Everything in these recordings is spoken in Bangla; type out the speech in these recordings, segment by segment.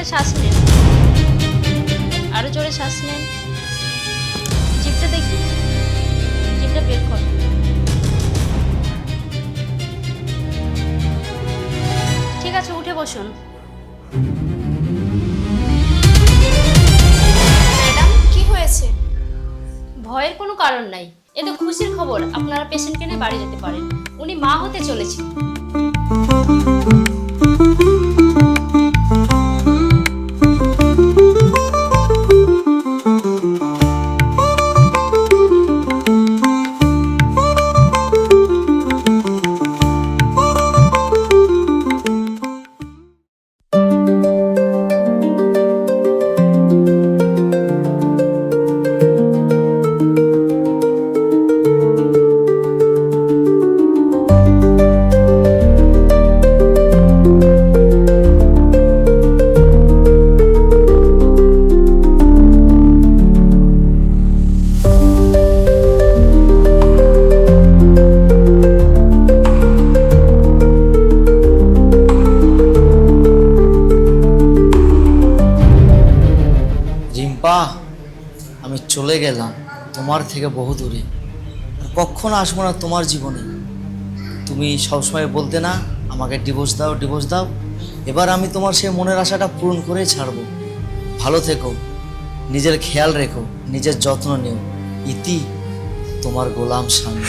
জোরে শ্বাস নেন। আরও জোরে শ্বাস নেন। জিপটা দেখি। জিপটা বের কর ঠিক আছে, উঠে বসুন। ম্যাডাম, কি হয়েছে? ভয়ের কোনো কারণ নাই। এতে খুশির খবর। আপনারা পেশেন্টকে নিয়ে বাড়ি যেতে পারেন। উনি মা হতে চলেছেন। রিম্পা আমি চলে গেলাম তোমার থেকে বহু দূরে। আর কখনো আসব না তোমার জীবনে। তুমি সবসময় বলতে না, আমাকে ডিভোর্স দাও ডিভোর্স দাও। এবার আমি তোমার সেই মনের আশাটা পূরণ করে ছাড়বো। ভালো থেকো, নিজের খেয়াল রেখো, নিজের যত্ন নিও। ইতি তোমার গোলাম স্বামী।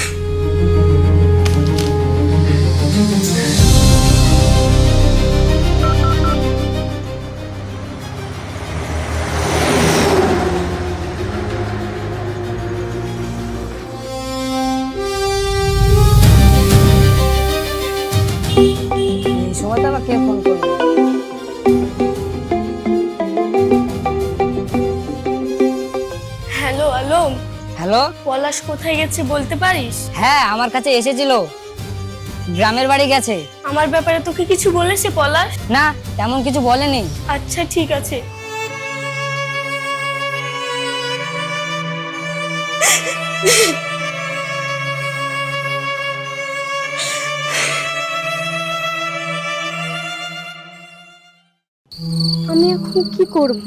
আবার কে ফোন করল হ্যালো আলম হ্যালো? পলাশ কোথায় গেছে বলতে পারিস? হ্যাঁ আমার কাছে এসেছিল। গ্রামের বাড়ি গেছে। আমার ব্যাপারে তোকে কিছু বলেছে পলাশ? না তেমন কিছু বলেনি। আচ্ছা ঠিক আছে। আমি এখন কি করব?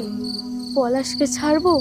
পলাশকে ছাড়বো?